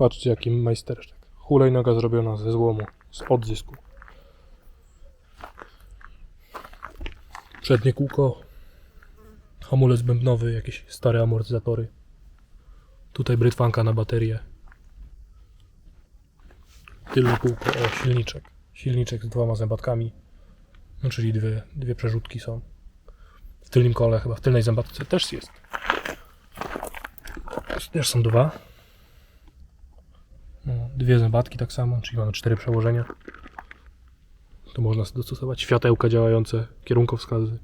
Patrzcie jaki majstersztyk. Hulajnoga zrobiona ze złomu, z odzysku. Przednie kółko, hamulec bębnowy, jakieś stare amortyzatory. Tutaj brytwanka na baterię. Tylne kółko, o silniczek. Silniczek z dwoma zębatkami. No czyli dwie, dwie przerzutki są. W tylnym kole, chyba w tylnej zębatce też jest. Też są dwa. Dwie zębatki tak samo, czyli mamy cztery przełożenia. Tu można sobie dostosować światełka działające, kierunkowskazy.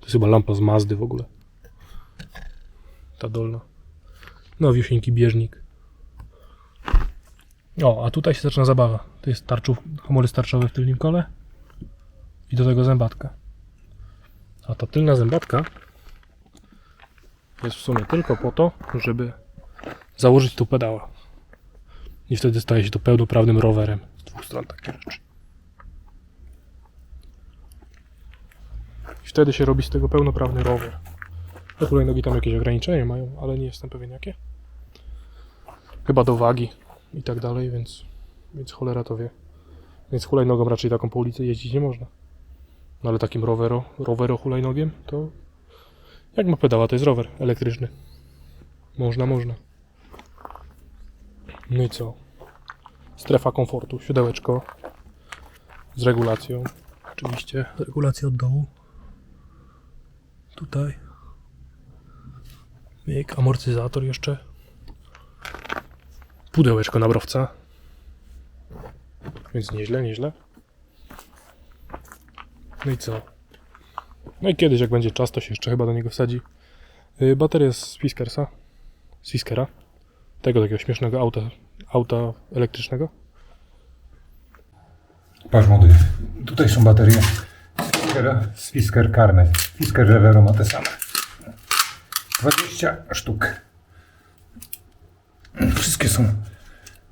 To jest chyba lampa z Mazdy w ogóle. Ta dolna. No, wiosieńki bieżnik. O, a tutaj się zaczyna zabawa. To jest tarczów, hamulec tarczowy w tylnym kole i do tego zębatka. A ta tylna zębatka jest w sumie tylko po to, żeby założyć tu pedała. I wtedy staje się to pełnoprawnym rowerem. Z dwóch stron takie rzeczy. I wtedy się robi z tego pełnoprawny rower. Te hulajnogi tam jakieś ograniczenia mają, ale nie jestem pewien jakie. Chyba do wagi i tak dalej, więc, więc cholera to wie. Więc hulajnogą raczej taką po ulicy jeździć nie można. No ale takim rowero, rowero hulajnogiem to jak ma pedała, to jest rower elektryczny. Można, można. No i co? Strefa komfortu, siodełeczko z regulacją. Oczywiście regulacja od dołu. Tutaj. Myk, amortyzator jeszcze. Pudełeczko nabrowca. Więc nieźle, nieźle. No i co? No i kiedyś, jak będzie czas, to się jeszcze chyba do niego wsadzi. Yy, bateria z Fiskersa. Z Fiskera. Tego takiego śmiesznego auta, auta elektrycznego. Patrz młody, tutaj są baterie Fiskera, Fisker Carmel. Fisker Revero ma te same. 20 sztuk. Wszystkie są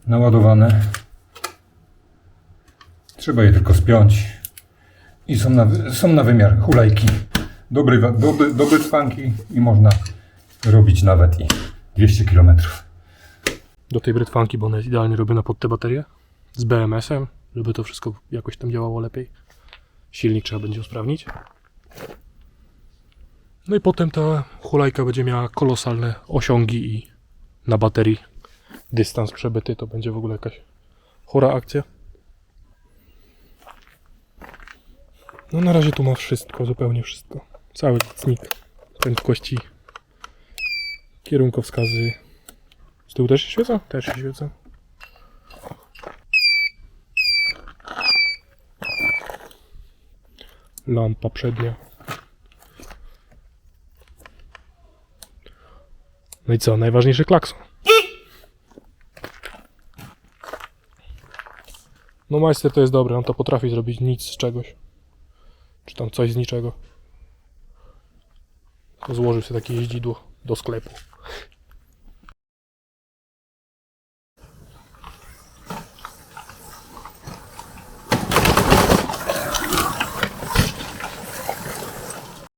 naładowane. Trzeba je tylko spiąć. I są na, są na wymiar hulajki. Dobry, trwanki i można robić nawet i 200 km. Do tej brytwanki, bo ona jest idealnie robiona pod te baterie. Z BMS-em, żeby to wszystko jakoś tam działało lepiej. Silnik trzeba będzie usprawnić. No i potem ta hulajka będzie miała kolosalne osiągi i na baterii dystans przebyty to będzie w ogóle jakaś chora akcja. No na razie tu ma wszystko, zupełnie wszystko. Cały cnik prędkości, kierunkowskazy. Z tyłu też się świecą? Też się świecą. Lampa przednia. No i co? Najważniejszy klakson. No majster to jest dobry, on to potrafi zrobić nic z czegoś. Czy tam coś z niczego. To złożył sobie takie jeździdło do sklepu.